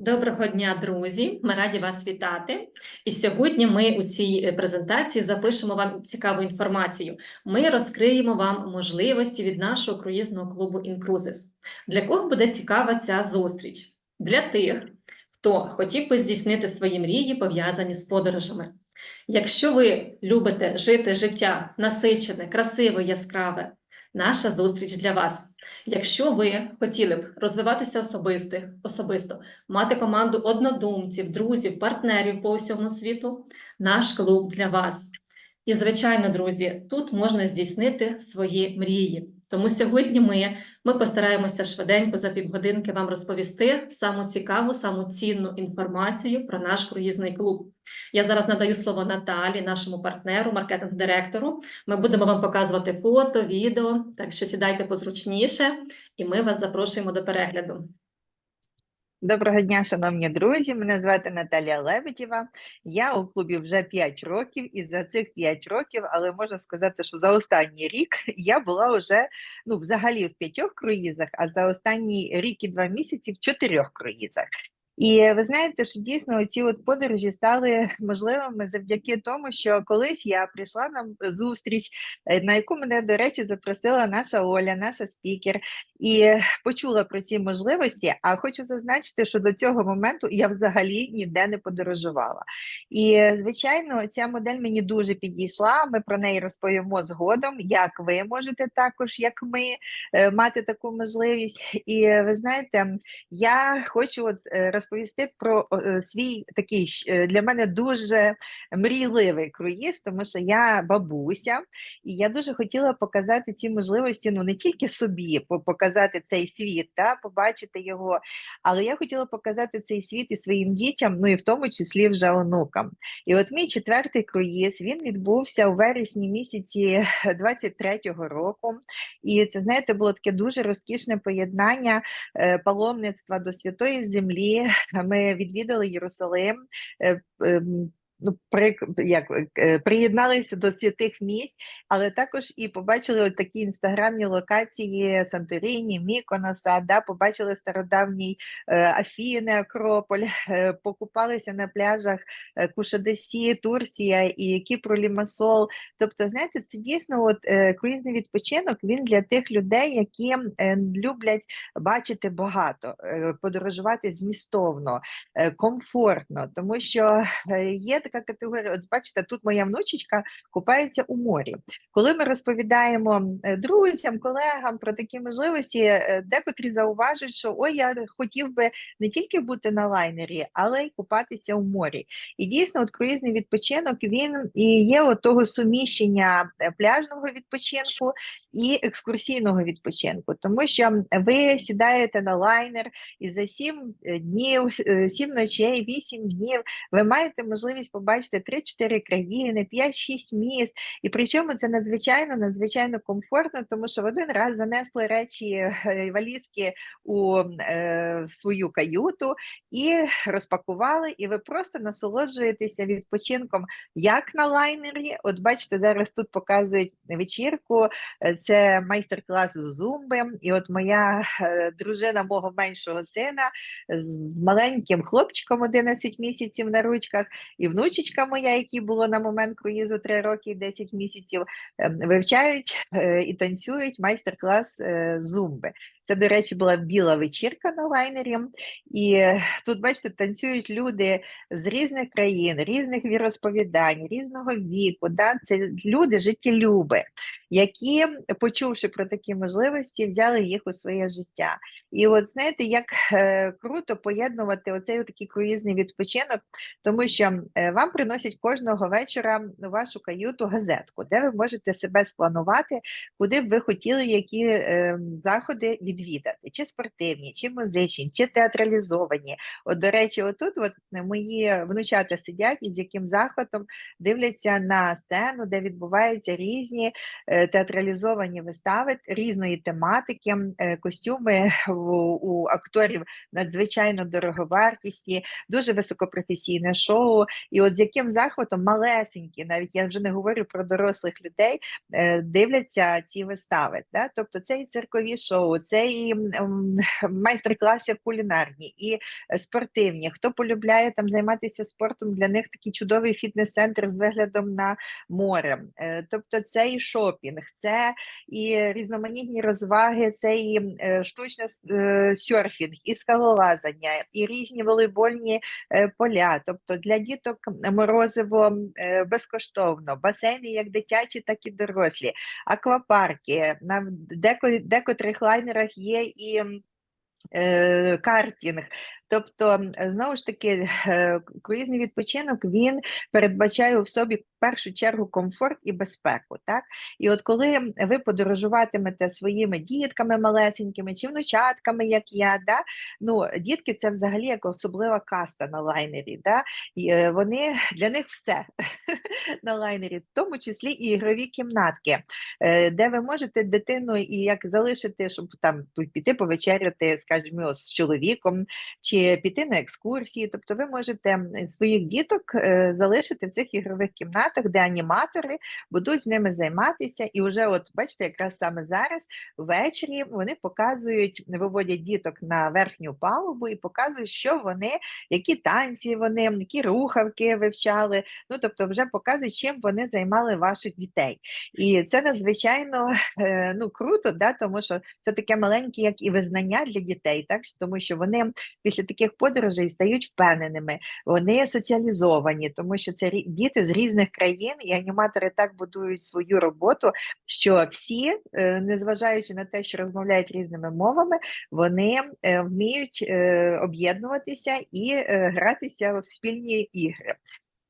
Доброго дня, друзі! Ми раді вас вітати. І сьогодні ми у цій е, презентації запишемо вам цікаву інформацію. Ми розкриємо вам можливості від нашого круїзного клубу Incruises. Для кого буде цікава ця зустріч? Для тих, хто хотів би здійснити свої мрії, пов'язані з подорожами. Якщо ви любите жити життя насичене, красиве, яскраве, наша зустріч для вас. Якщо ви хотіли б розвиватися особистих, особисто, мати команду однодумців, друзів, партнерів по усьому світу, наш клуб для вас. І, звичайно, друзі, тут можна здійснити свої мрії. Тому сьогодні ми, ми постараємося швиденько за півгодинки вам розповісти саму цікаву, саму цінну інформацію про наш круїзний клуб. Я зараз надаю слово Наталі, нашому партнеру, маркетинг-директору. Ми будемо вам показувати фото, відео, так що сідайте позручніше, і ми вас запрошуємо до перегляду. Доброго дня, шановні друзі. Мене звати Наталія Лебедєва. Я у клубі вже 5 років, і за цих 5 років, але можна сказати, що за останній рік я була вже ну, взагалі в п'ятьох круїзах, а за останній рік і два місяці в чотирьох круїзах. І ви знаєте, що дійсно ці от подорожі стали можливими завдяки тому, що колись я прийшла на зустріч, е, на яку мене, до речі, запросила наша Оля, наша спікер, і почула про ці можливості. А хочу зазначити, що до цього моменту я взагалі ніде не подорожувала. І звичайно, ця модель мені дуже підійшла. Ми про неї розповімо згодом, як ви можете також, як ми, е, мати таку можливість. І ви знаєте, я хочу от е, розповісти про е, свій такий е, для мене дуже мрійливий круїз, тому що я бабуся, і я дуже хотіла показати ці можливості, ну не тільки собі, показати цей світ, та, побачити його, але я хотіла показати цей світ і своїм дітям, ну і в тому числі вже онукам. І от мій четвертий круїз він відбувся у вересні місяці 23-го року. І це, знаєте, було таке дуже розкішне поєднання е, паломництва до святої землі. Ми відвідали Єрусалим. Ну, при, як, е, приєдналися до святих місць, але також і побачили от такі інстаграмні локації Санторині, Міконоса, да, побачили стародавній е, Афіни, Акрополь, е, покупалися на пляжах Кушадесі, Турція і Кіпру, Лімасол. Тобто, знаєте, це дійсно от, круїзний відпочинок він для тих людей, які люблять бачити багато, подорожувати змістовно, комфортно, тому що є така категорія. От бачите, тут моя внучечка купається у морі. Коли ми розповідаємо е, друзям, колегам про такі можливості, е, декотрі зауважують, що ой, я хотів би не тільки бути на лайнері, але й купатися у морі. І дійсно, от круїзний відпочинок він і є от того суміщення е, пляжного відпочинку і екскурсійного відпочинку, тому що ви сідаєте на лайнер і за сім е, днів, е, сім ночей, вісім днів ви маєте можливість побачити 3-4 країни, 5-6 міст. І причому це надзвичайно надзвичайно комфортно, тому що в один раз занесли речі е, валізки у е, свою каюту і розпакували, і ви просто насолоджуєтеся відпочинком як на лайнері. От бачите, зараз тут показують вечірку. е, Це майстер-клас з зумби. І от моя е, дружина мого меншого сина з маленьким хлопчиком 11 місяців на ручках, і внучечка моя, якій було на момент круїзу 3 роки і 10 місяців, ем, вивчають е, і танцюють майстер-клас е, зумби. Це, до речі, була біла вечірка на лайнері. І тут, бачите, танцюють люди з різних країн, різних віросповідань, різного віку. Да? Це люди життєлюби, які, почувши про такі можливості, взяли їх у своє життя. І от знаєте, як е, круто поєднувати оцей такий круїзний відпочинок, тому що е, вам приносять кожного вечора вашу каюту газетку, де ви можете себе спланувати, куди б ви хотіли які е, заходи відвідати, чи спортивні, чи музичні, чи театралізовані. От, до речі, отут от мої внучата сидять і з яким захватом дивляться на сцену, де відбуваються різні е, театралізовані вистави різної тематики, е, костюми у, акторів надзвичайно дороговартісні, дуже високопрофесійне шоу. І от з яким захватом малесенькі, навіть я вже не говорю про дорослих людей, е, дивляться ці вистави. Да? Тобто це і циркові шоу, це це і м, майстер-класи кулінарні, і спортивні. Хто полюбляє там займатися спортом, для них такий чудовий фітнес-центр з виглядом на море. Е, Тобто це і шопінг, це і різноманітні розваги, це і е, штучний с- е, серфінг, і скалолазання, і різні волейбольні е, поля. Тобто для діток морозиво безкоштовно, басейни як дитячі, так і дорослі, аквапарки. На деко, лайнерах є і картінг. Тобто, знову ж таки, е, круїзний відпочинок він передбачає в собі в першу чергу комфорт і безпеку. Так? І от коли ви подорожуватимете своїми дітками малесенькими чи внучатками, як я, да? ну, дітки це взагалі як особлива каста на лайнері. Да? І, е, вони, для них все на лайнері, в тому числі і ігрові кімнатки, е, де ви можете дитину і як залишити, щоб там піти повечеряти, скажімо, з чоловіком, чи піти на екскурсії. Тобто ви можете своїх діток е, залишити в цих ігрових кімнатах, де аніматори будуть з ними займатися. І вже, от бачите, якраз саме зараз ввечері вони показують, виводять діток на верхню палубу і показують, що вони, які танці вони, які рухавки вивчали. Ну тобто, вже показують, чим вони займали ваших дітей. І це надзвичайно е, ну, круто, да, тому що це таке маленьке, як і визнання для дітей, так тому що вони після таких подорожей стають впевненими, вони соціалізовані, тому що це діти з різних країн, і аніматори так будують свою роботу, що всі, е, незважаючи на те, що розмовляють різними мовами, вони е, вміють е, об'єднуватися і гратися в спільні ігри.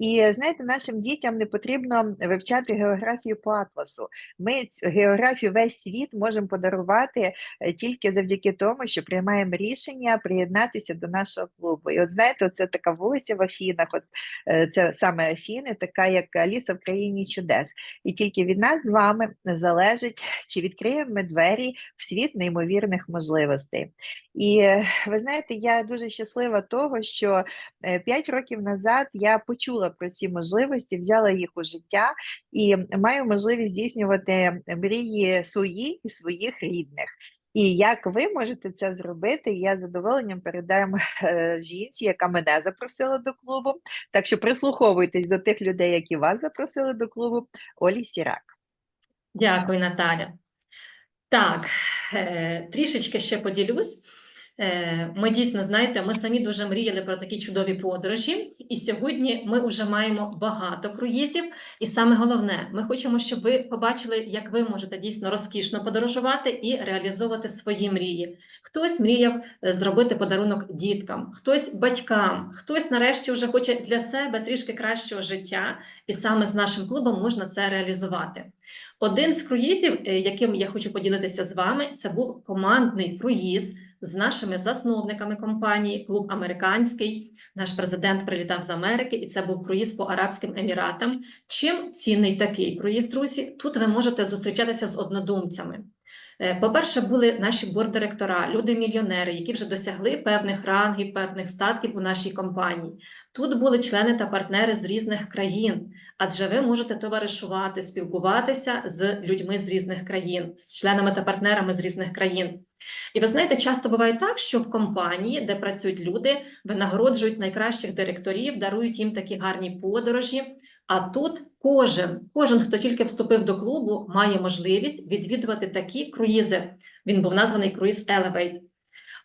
І знаєте, нашим дітям не потрібно вивчати географію по атласу. Ми географію весь світ можемо подарувати е, тільки завдяки тому, що приймаємо рішення приєднатися до нашого клубу. І от знаєте, це така вулиця в Афінах, от е, це саме Афіни, така як Аліса в країні чудес. І тільки від нас з вами залежить, чи відкриємо ми двері в світ неймовірних можливостей. І е, ви знаєте, я дуже щаслива того, що е, п'ять років назад я почула про ці можливості, взяла їх у життя і маю можливість здійснювати мрії свої і своїх рідних. І як ви можете це зробити, я з задоволенням передам е, жінці, яка мене запросила до клубу. Так що прислуховуйтесь до тих людей, які вас запросили до клубу, Олі Сірак. Дякую, Наталя. Так, е, трішечки ще поділюсь. Е, Ми дійсно, знаєте, ми самі дуже мріяли про такі чудові подорожі, і сьогодні ми вже маємо багато круїзів. І саме головне, ми хочемо, щоб ви побачили, як ви можете дійсно розкішно подорожувати і реалізовувати свої мрії. Хтось мріяв е, зробити подарунок діткам, хтось батькам, хтось нарешті вже хоче для себе трішки кращого життя, і саме з нашим клубом можна це реалізувати. Один з круїзів, е, яким я хочу поділитися з вами, це був командний круїз з нашими засновниками компанії, клуб американський. Наш президент прилітав з Америки, і це був круїз по Арабським Еміратам. Чим цінний такий круїз, друзі? Тут ви можете зустрічатися з однодумцями. Е, По-перше, були наші бордиректора, люди-мільйонери, які вже досягли певних рангів, певних статків у нашій компанії. Тут були члени та партнери з різних країн, адже ви можете товаришувати, спілкуватися з людьми з різних країн, з членами та партнерами з різних країн. І ви знаєте, часто буває так, що в компанії, де працюють люди, винагороджують найкращих директорів, дарують їм такі гарні подорожі. А тут кожен, кожен, хто тільки вступив до клубу, має можливість відвідувати такі круїзи. Він був названий круїз Elevate.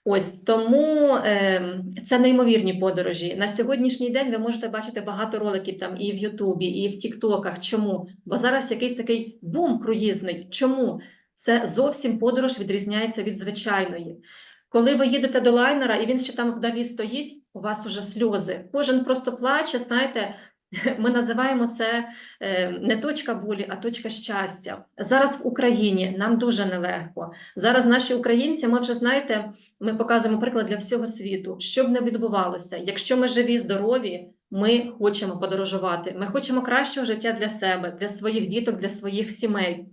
Ось тому е, це неймовірні подорожі. На сьогоднішній день ви можете бачити багато роликів там і в Ютубі, і в Тіктоках. Чому? Бо зараз якийсь такий бум круїзний. Чому? Це зовсім подорож відрізняється від звичайної. Коли ви їдете до лайнера і він ще там вдалі стоїть, у вас уже сльози. Кожен просто плаче, знаєте, ми називаємо це е, не точка болі, а точка щастя. Зараз в Україні нам дуже нелегко. Зараз наші українці, ми вже знаєте, ми показуємо приклад для всього світу. Що б не відбувалося, якщо ми живі, здорові, ми хочемо подорожувати. Ми хочемо кращого життя для себе, для своїх діток, для своїх сімей.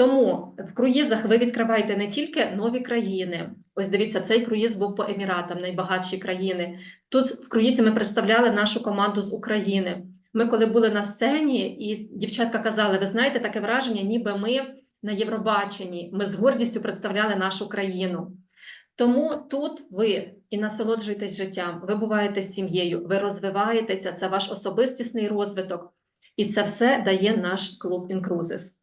Тому в круїзах ви відкриваєте не тільки нові країни. Ось дивіться, цей круїз був по Еміратам, найбагатші країни. Тут в круїзі ми представляли нашу команду з України. Ми, коли були на сцені, і дівчатка казали: ви знаєте, таке враження, ніби ми на Євробаченні. Ми з гордістю представляли нашу країну. Тому тут ви і насолоджуєтесь життям, ви буваєте з сім'єю, ви розвиваєтеся, це ваш особистісний розвиток, і це все дає наш клуб Інкрузис.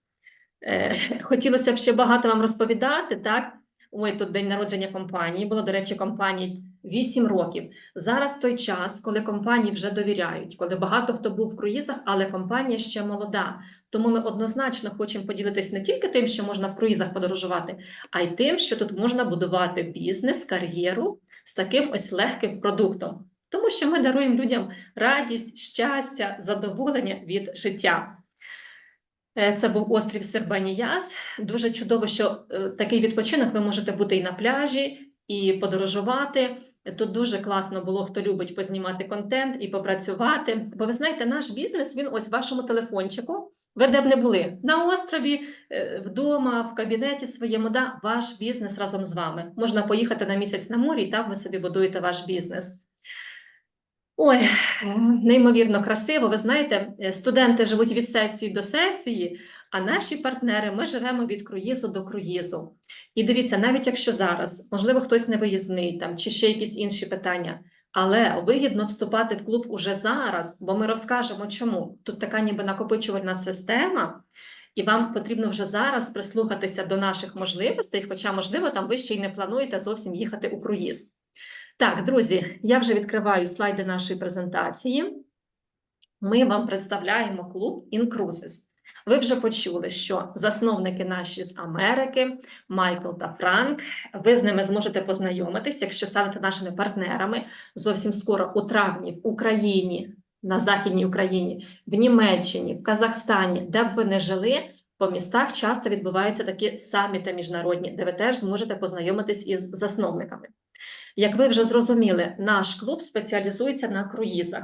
Е, хотілося б ще багато вам розповідати, так? Ой, тут день народження компанії було, до речі, компанії 8 років. Зараз той час, коли компанії вже довіряють, коли багато хто був в круїзах, але компанія ще молода. Тому ми однозначно хочемо поділитись не тільки тим, що можна в круїзах подорожувати, а й тим, що тут можна будувати бізнес, кар'єру з таким ось легким продуктом. Тому що ми даруємо людям радість, щастя, задоволення від життя. Е, Це був острів Сербаніяс. Дуже чудово, що е, такий відпочинок ви можете бути і на пляжі, і подорожувати. Тут дуже класно було, хто любить познімати контент і попрацювати. Бо ви знаєте, наш бізнес він ось в вашому телефончику. Ви де б не були на острові, е, вдома, в кабінеті своєму, да, ваш бізнес разом з вами. Можна поїхати на місяць на морі, і там ви собі будуєте ваш бізнес. Ой, неймовірно красиво. Ви знаєте, е, студенти живуть від сесії до сесії, а наші партнери ми живемо від круїзу до круїзу. І дивіться, навіть якщо зараз, можливо, хтось не виїзний там чи ще якісь інші питання, але вигідно вступати в клуб уже зараз, бо ми розкажемо, чому тут така ніби накопичувальна система. І вам потрібно вже зараз прислухатися до наших можливостей, хоча, можливо, там ви ще й не плануєте зовсім їхати у круїз. Так, друзі, я вже відкриваю слайди нашої презентації. Ми вам представляємо клуб Incruises. Ви вже почули, що засновники наші з Америки, Майкл та Франк. Ви з ними зможете познайомитись, якщо станете нашими партнерами зовсім скоро у травні в Україні, на Західній Україні, в Німеччині, в Казахстані, де б ви не жили. По містах часто відбуваються такі саміти міжнародні, де ви теж зможете познайомитись із засновниками. Як ви вже зрозуміли, наш клуб спеціалізується на круїзах.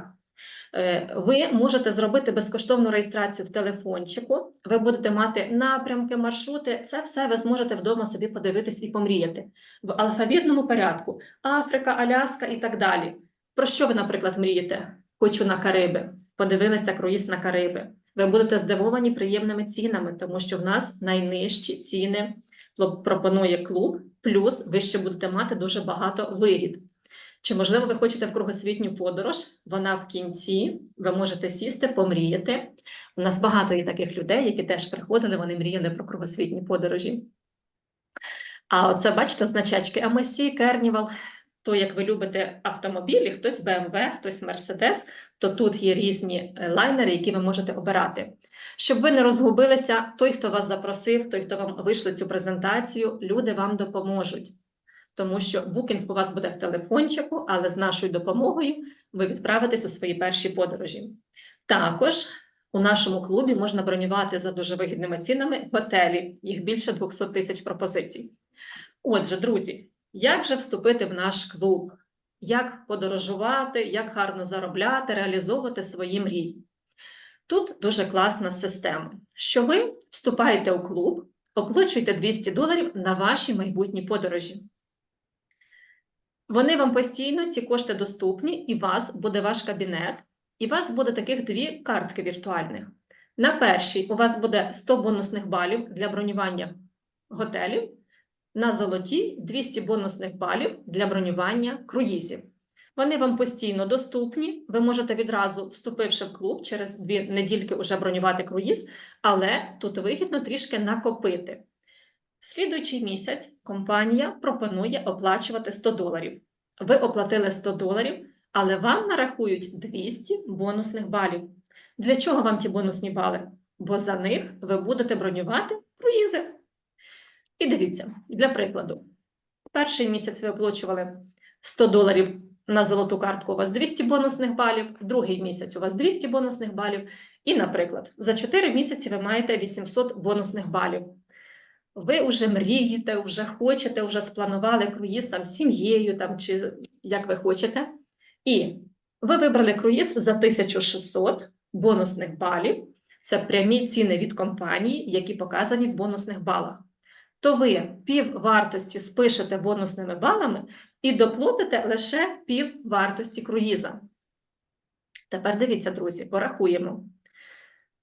Е, Ви можете зробити безкоштовну реєстрацію в телефончику. Ви будете мати напрямки, маршрути. Це все ви зможете вдома собі подивитись і помріяти в алфавітному порядку: Африка, Аляска і так далі. Про що ви, наприклад, мрієте? Хочу на Кариби. Подивилися круїз на Кариби. Ви будете здивовані приємними цінами, тому що в нас найнижчі ціни пропонує клуб, плюс ви ще будете мати дуже багато вигід. Чи можливо ви хочете в кругосвітню подорож? Вона в кінці. Ви можете сісти, помріяти. У нас багато є таких людей, які теж приходили, вони мріяли про кругосвітні подорожі. А оце, бачите, значечки MSC, Carnival, то як ви любите автомобілі, хтось BMW, хтось Mercedes, то тут є різні е, лайнери, які ви можете обирати. Щоб ви не розгубилися, той, хто вас запросив, той, хто вам вийшли цю презентацію, люди вам допоможуть. Тому що букінг у вас буде в телефончику, але з нашою допомогою ви відправитесь у свої перші подорожі. Також у нашому клубі можна бронювати за дуже вигідними цінами готелі, їх більше 200 тисяч пропозицій. Отже, друзі, як же вступити в наш клуб? Як подорожувати, як гарно заробляти, реалізовувати свої мрії? Тут дуже класна система, що ви вступаєте у клуб, оплачуєте 200 доларів на ваші майбутні подорожі. Вони вам постійно, ці кошти доступні, і у вас буде ваш кабінет, і у вас буде таких дві картки віртуальних. На першій у вас буде 100 бонусних балів для бронювання готелів, на золотій 200 бонусних балів для бронювання круїзів. Вони вам постійно доступні. Ви можете відразу, вступивши в клуб, через дві недільки вже бронювати круїз, але тут вигідно трішки накопити. Слідуючий місяць компанія пропонує оплачувати 100 доларів. Ви оплатили 100 доларів, але вам нарахують 200 бонусних балів. Для чого вам ті бонусні бали? Бо за них ви будете бронювати круїзи. І дивіться, для прикладу, перший місяць ви оплачували 100 доларів на золоту картку, у вас 200 бонусних балів, другий місяць у вас 200 бонусних балів. І, наприклад, за 4 місяці ви маєте 800 бонусних балів. Ви вже мрієте, вже хочете, вже спланували круїз там з сім'єю, там чи як ви хочете. І ви вибрали круїз за 1600 бонусних балів. Це прямі ціни від компанії, які показані в бонусних балах. То ви пів вартості спишете бонусними балами і доплатите лише пів вартості круїза. Тепер дивіться, друзі, порахуємо.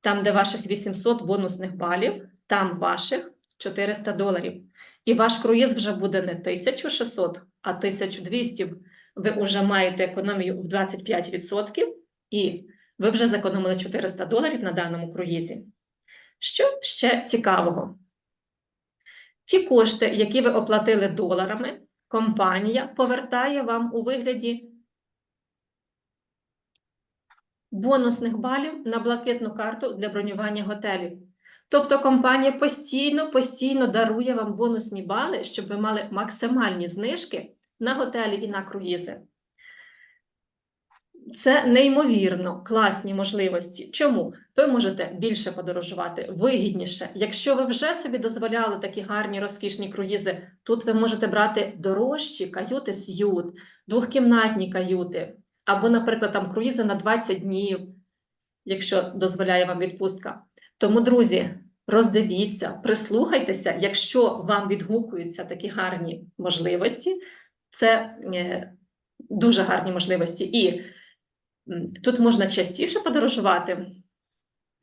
Там, де ваших 800 бонусних балів, там ваших 400 доларів. І ваш круїз вже буде не 1600, а 1200. Ви вже маєте економію в 25%, і ви вже зекономили 400 доларів на даному круїзі. Що ще цікавого? Ті кошти, які ви оплатили доларами, компанія повертає вам у вигляді бонусних балів на блакитну карту для бронювання готелів. Тобто компанія постійно, постійно дарує вам бонусні бали, щоб ви мали максимальні знижки на готелі і на круїзи. Це неймовірно класні можливості. Чому? Ви можете більше подорожувати, вигідніше. Якщо ви вже собі дозволяли такі гарні розкішні круїзи, тут ви можете брати дорожчі каюти с'ют, двохкімнатні каюти, або, наприклад, там круїзи на 20 днів, якщо дозволяє вам відпустка. Тому, друзі, роздивіться, прислухайтеся, якщо вам відгукуються такі гарні можливості, це е, дуже гарні можливості. І тут можна частіше подорожувати.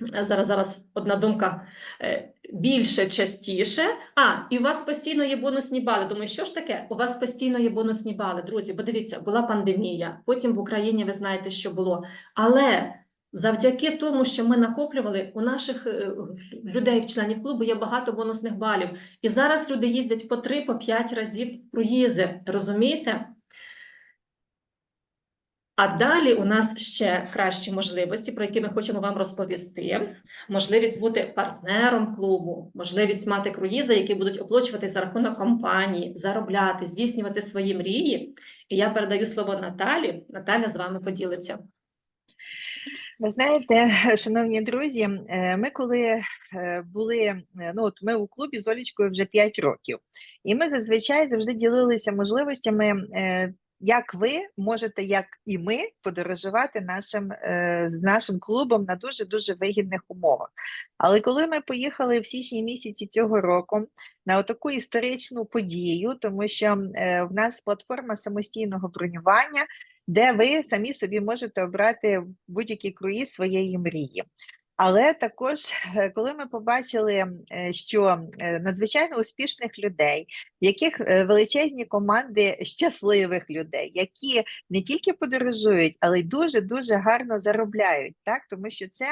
Зараз, зараз одна думка. Е, Більше, частіше. А, і у вас постійно є бонусні бали. Думаю, що ж таке? У вас постійно є бонусні бали, друзі. Бо дивіться, була пандемія, потім в Україні ви знаєте, що було. Але завдяки тому, що ми накоплювали, у наших е, людей, членів клубу, є багато бонусних балів. І зараз люди їздять по 3 по 5 разів в круїзи. Розумієте? А далі у нас ще кращі можливості, про які ми хочемо вам розповісти. Можливість бути партнером клубу, можливість мати круїзи, які будуть оплачувати за рахунок компанії, заробляти, здійснювати свої мрії. І я передаю слово Наталі. Наталя з вами поділиться. Ви знаєте, шановні друзі, е, ми коли е, були, е, ну от ми у клубі з Олічкою вже 5 років, і ми зазвичай завжди ділилися можливостями, як ви можете, як і ми, подорожувати нашим, е, з нашим клубом на дуже-дуже вигідних умовах. Але коли ми поїхали в січні місяці цього року на таку історичну подію, тому що е, в нас платформа самостійного бронювання, де ви самі собі можете обрати будь-який круїз своєї мрії. Але також, е, коли ми побачили, е, що е, надзвичайно успішних людей, в яких величезні команди щасливих людей, які не тільки подорожують, але й дуже дуже гарно заробляють, так тому що це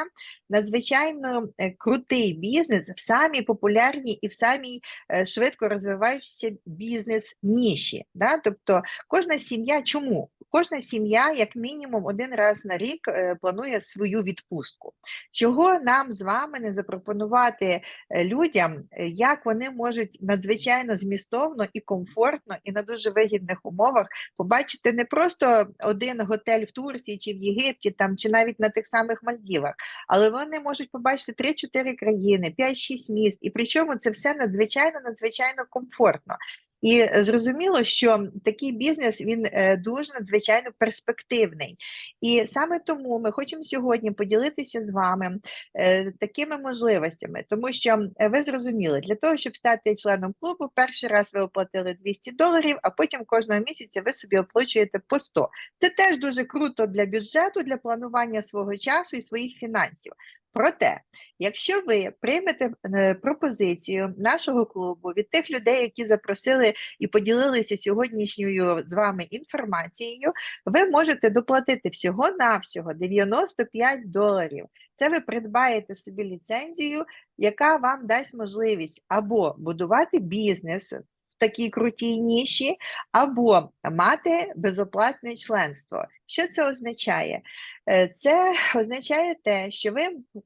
надзвичайно крутий бізнес в самій популярній і в самій швидко розвиваючійся бізнес ніші. Да? Тобто кожна сім'я чому? Кожна сім'я, як мінімум, один раз на рік е, планує свою відпустку. Чого нам з вами не запропонувати е, людям, е, як вони можуть надзвичайно змістовно і комфортно, і на дуже вигідних умовах побачити не просто один готель в Турції чи в Єгипті, там чи навіть на тих самих Мальдівах, але вони можуть побачити 3-4 країни, 5-6 міст, і причому це все надзвичайно надзвичайно комфортно. І зрозуміло, що такий бізнес він е, дуже надзвичайно перспективний. І саме тому ми хочемо сьогодні поділитися з вами е, такими можливостями, тому що ви зрозуміли, для того, щоб стати членом клубу, перший раз ви оплатили 200 доларів, а потім кожного місяця ви собі оплачуєте по 100. Це теж дуже круто для бюджету, для планування свого часу і своїх фінансів. Проте, якщо ви приймете е, пропозицію нашого клубу від тих людей, які запросили і поділилися сьогоднішньою з вами інформацією, ви можете доплатити всього-навсього 95 доларів. Це ви придбаєте собі ліцензію, яка вам дасть можливість або будувати бізнес в такій крутій ніші, або мати безоплатне членство. Що це означає? Е, Це означає те, що ви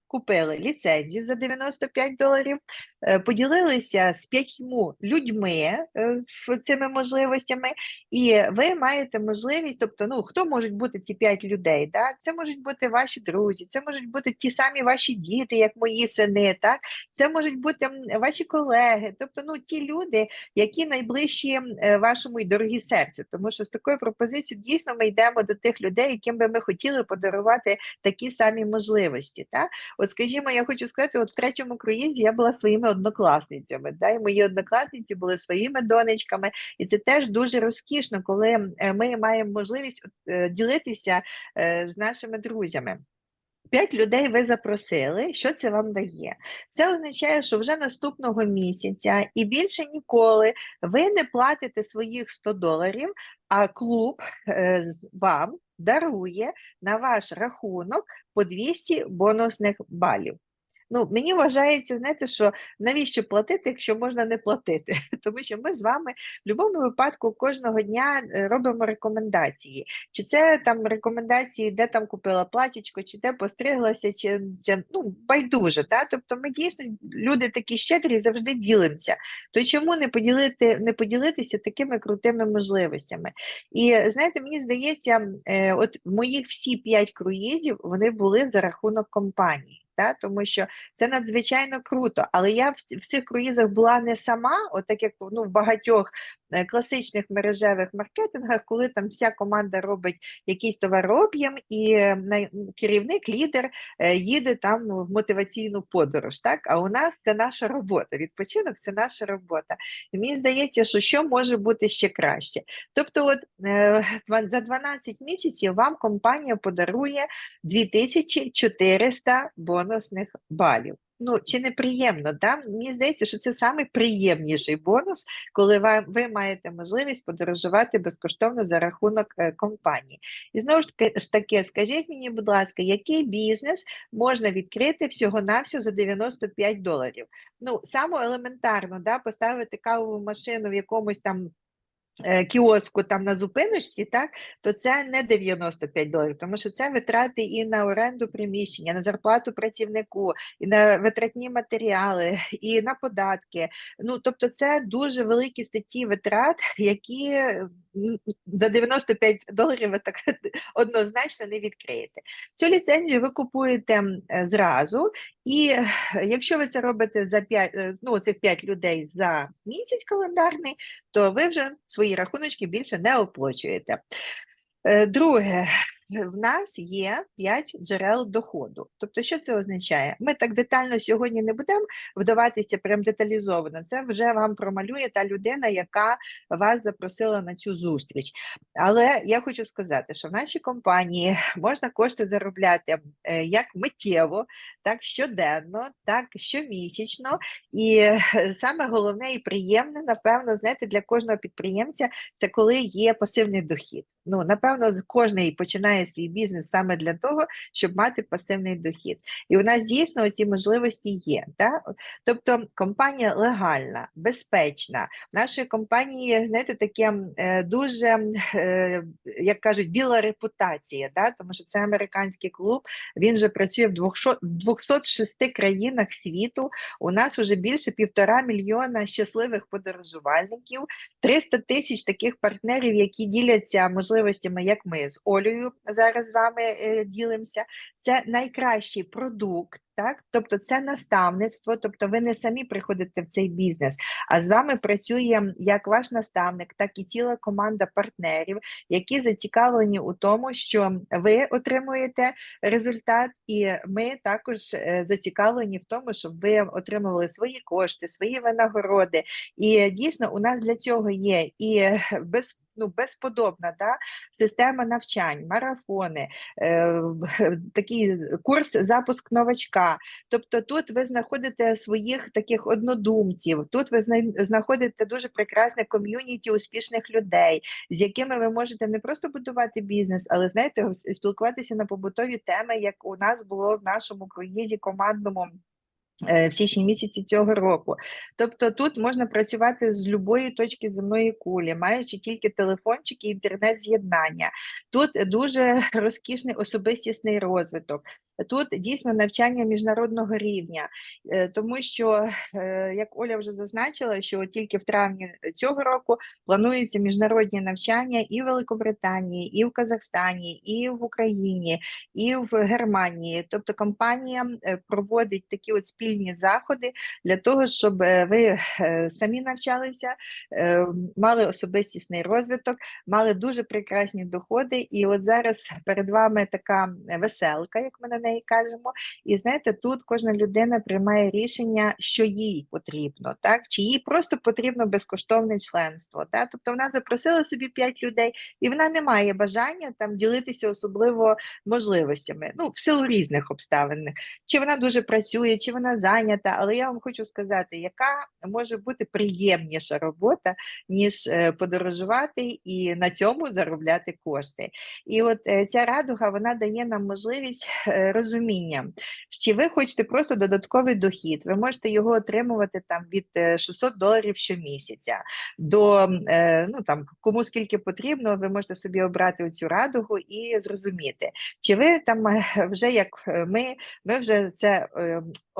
купили ліцензію за 95 доларів, е, поділилися з п'ятьма людьми е, цими можливостями, і ви маєте можливість, тобто, ну хто можуть бути ці п'ять людей? Да? Це можуть бути ваші друзі, це можуть бути ті самі ваші діти, як мої сини, так? Це можуть бути ваші колеги, тобто ну ті люди, які найближчі вашому і дорогі серцю. Тому що з такою пропозицією дійсно ми йдемо до тих людей, яким би ми хотіли подарувати такі самі можливості. Та? От, скажімо, я хочу сказати, от в третьому круїзі я була своїми однокласницями, да? і мої однокласниці були своїми донечками, і це теж дуже розкішно, коли е, ми маємо можливість е, ділитися е, з нашими друзями. П'ять людей ви запросили. Що це вам дає? Це означає, що вже наступного місяця і більше ніколи ви не платите своїх 100 доларів, а клуб е, вам дарує на ваш рахунок по 200 бонусних балів. Ну, мені вважається, знаєте, що навіщо платити, якщо можна не платити? Тому що ми з вами в будь-якому випадку кожного дня е, робимо рекомендації. Чи це там рекомендації, де там купила платічко, чи де постриглася, чи, чи ну, байдуже. Та? Тобто ми дійсно люди такі щедрі завжди ділимося. То чому не поділити, не поділитися такими крутими можливостями? І знаєте, мені здається, е, от моїх всі п'ять круїзів вони були за рахунок компанії. Та? Тому що це надзвичайно круто. Але я в, в цих круїзах була не сама, от так як ну, в багатьох класичних мережевих маркетингах, коли там вся команда робить якийсь товарооб'єм, і е, керівник, лідер е, їде там ну, в мотиваційну подорож. Так? А у нас це наша робота. Відпочинок це наша робота. І мені здається, що що може бути ще краще. Тобто, от е, за 12 місяців вам компанія подарує 2400 бонусних балів. Ну, чи не приємно, да? Мені здається, що це самий приємніший бонус, коли вам, ви маєте можливість подорожувати безкоштовно за рахунок е, компанії. І знову ж таки, скажіть мені, будь ласка, який бізнес можна відкрити всього-навсього за 95 доларів? Ну, саме елементарно, да, поставити кавову машину в якомусь там кіоску там на зупиночці, так, то це не 95 доларів, тому що це витрати і на оренду приміщення, на зарплату працівнику, і на витратні матеріали, і на податки. Ну, тобто це дуже великі статті витрат, які за 95 доларів ви так однозначно не відкриєте. Цю ліцензію ви купуєте е, зразу, і е, якщо ви це робите за 5, ну, цих 5 людей за місяць календарний, то ви вже свої рахуночки більше не оплачуєте. Е, Друге, в нас є 5 джерел доходу. Тобто, що це означає? Ми так детально сьогодні не будемо вдаватися прям деталізовано. Це вже вам промалює та людина, яка вас запросила на цю зустріч. Але я хочу сказати, що в нашій компанії можна кошти заробляти е, як миттєво, так щоденно, так щомісячно. І е, саме головне і приємне, напевно, знаєте, для кожного підприємця це коли є пасивний дохід. Ну, напевно, кожний починає свій бізнес саме для того, щоб мати пасивний дохід. І у нас дійсно ці можливості є. Да? Тобто компанія легальна, безпечна. В нашої компанії, знаєте, таке е, дуже, е, як кажуть, біла репутація, да? тому що це американський клуб, він вже працює в 200 в 206 країнах світу. У нас вже більше півтора мільйона щасливих подорожувальників, 300 тисяч таких партнерів, які діляться можливостями, як ми з Олею зараз з вами е, ділимося. Це найкращий продукт. Так, тобто це наставництво, тобто ви не самі приходите в цей бізнес, а з вами працює як ваш наставник, так і ціла команда партнерів, які зацікавлені у тому, що ви отримуєте результат, і ми також е, зацікавлені в тому, щоб ви отримували свої кошти, свої винагороди. І дійсно, у нас для цього є і е, без. Ну, безподобна да? система навчань, марафони, е, такий курс запуск новачка. Тобто тут ви знаходите своїх таких однодумців, тут ви знаходите дуже прекрасне ком'юніті успішних людей, з якими ви можете не просто будувати бізнес, але знаєте, спілкуватися на побутові теми, як у нас було в нашому круїзі командному. Е, В січні місяці цього року. Тобто тут можна працювати з любої точки земної кулі, маючи тільки телефончик і інтернет-з'єднання. Тут дуже розкішний особистісний розвиток. Тут дійсно навчання міжнародного рівня, е, тому що, е, як Оля вже зазначила, що тільки в травні цього року плануються міжнародні навчання і в Великобританії, і в Казахстані, і в Україні, і в Германії. Тобто компанія проводить такі от спільні заходи для того, щоб е, ви е, самі навчалися, е, мали особистісний розвиток, мали дуже прекрасні доходи. І от зараз перед вами така веселка, як ми на неї кажемо. І знаєте, тут кожна людина приймає рішення, що їй потрібно, так чи їй просто потрібно безкоштовне членство. Так? Тобто вона запросила собі 5 людей, і вона не має бажання там ділитися особливо можливостями. Ну, в силу різних обставин. Чи вона дуже працює, чи вона зайнята, але я вам хочу сказати, яка може бути приємніша робота, ніж е, подорожувати і на цьому заробляти кошти. І от е, ця радуга вона дає нам можливість е, розуміння, чи ви хочете просто додатковий дохід, ви можете його отримувати там від е, 600 доларів щомісяця до ну там кому скільки потрібно, ви можете собі обрати цю радугу і зрозуміти, чи ви там вже як ми, ми вже це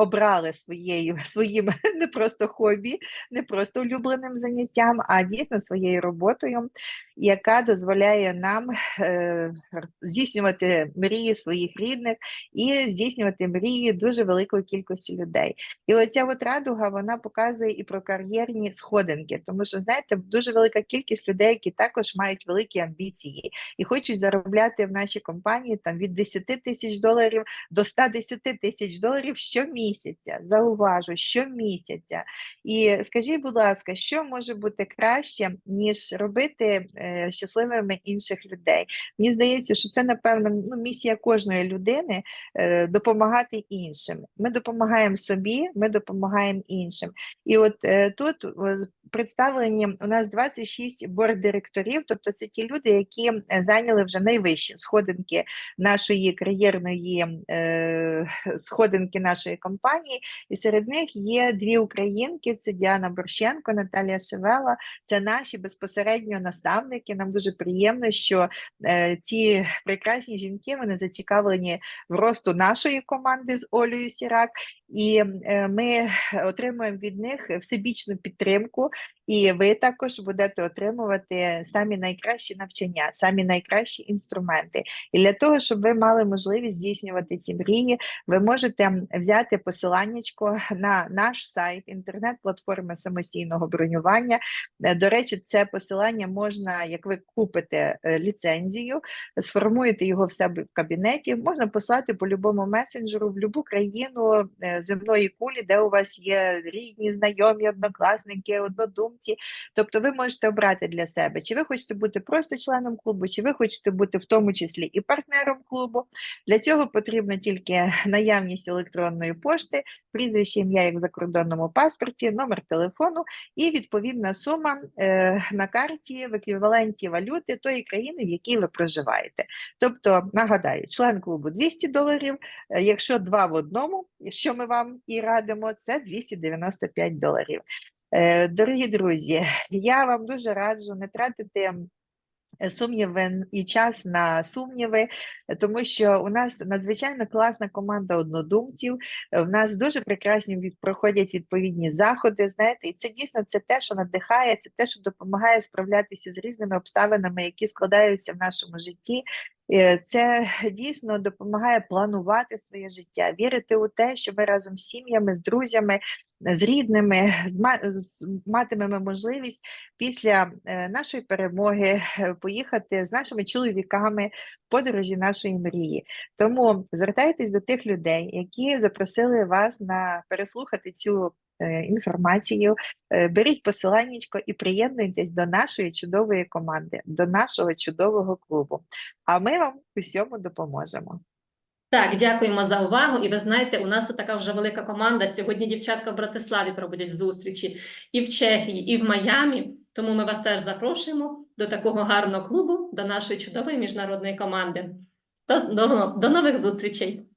обрали своєю своїм не просто хобі, не просто улюбленим заняттям, а дійсно своєю роботою, яка дозволяє нам е, здійснювати мрії своїх рідних і здійснювати мрії дуже великої кількості людей. І оця от радуга вона показує і про кар'єрні сходинки, тому що знаєте, дуже велика кількість людей, які також мають великі амбіції і хочуть заробляти в нашій компанії там від 10 тисяч доларів до 110 тисяч доларів щомісяця. Зауважу, щомісяця. І скажіть, будь ласка, що може бути краще, ніж робити е, щасливими інших людей? Мені здається, що це напевно ну, місія кожної людини е, допомагати іншим. Ми допомагаємо собі, ми допомагаємо іншим. І от е, тут представлені у нас 26 борд-директорів, тобто це ті люди, які зайняли вже найвищі сходинки нашої кар'єрної сходинки нашої компанії. І серед них є дві українки: це Діана Борщенко, Наталія Шевела. Це наші безпосередньо наставники. Нам дуже приємно, що е, ці прекрасні жінки вони зацікавлені в росту нашої команди з Олею Сірак, і е, ми отримуємо від них всебічну підтримку. І ви також будете отримувати самі найкращі навчання, самі найкращі інструменти. І для того, щоб ви мали можливість здійснювати ці мрії, ви можете взяти посиланнячко на наш сайт, інтернет-платформи самостійного бронювання. Е, До речі, це посилання можна, як ви купите е, ліцензію, сформуєте його в себе в кабінеті, можна послати по любому месенджеру в будь-яку країну е, земної кулі, де у вас є рідні, знайомі, однокласники, однодумці. Тобто ви можете обрати для себе, чи ви хочете бути просто членом клубу, чи ви хочете бути в тому числі і партнером клубу. Для цього потрібна тільки наявність електронної пошти, прізвище, ім'я як в закордонному паспорті, номер телефону і відповідна сума е, на карті в еквіваленті валюти тої країни, в якій ви проживаєте. Тобто, нагадаю, член клубу 200 доларів, е, якщо два в одному, що ми вам і радимо, це 295 доларів. Е, Дорогі друзі, я вам дуже раджу не тратити сумніви і час на сумніви, е, тому що у нас надзвичайно класна команда однодумців. е, В нас дуже прекрасні від- проходять відповідні заходи. Знаєте, і це дійсно це те, що надихає, це те, що допомагає справлятися з різними обставинами, які складаються в нашому житті. Це дійсно допомагає планувати своє життя, вірити у те, що ми разом з сім'ями, з друзями, з рідними матимемо можливість після е, нашої перемоги е, поїхати з нашими чоловіками в подорожі нашої мрії. Тому звертайтесь до тих людей, які запросили вас на переслухати цю інформацію. Е, Беріть посиланнячко і приєднуйтесь до нашої чудової команди, до нашого чудового клубу. А ми вам у всьому допоможемо. Так, дякуємо за увагу. І ви знаєте, у нас така вже велика команда. Сьогодні дівчатка в Братиславі проводять зустрічі і в Чехії, і в Майамі. Тому ми вас теж запрошуємо до такого гарного клубу, до нашої чудової міжнародної команди. До, до, до нових зустрічей!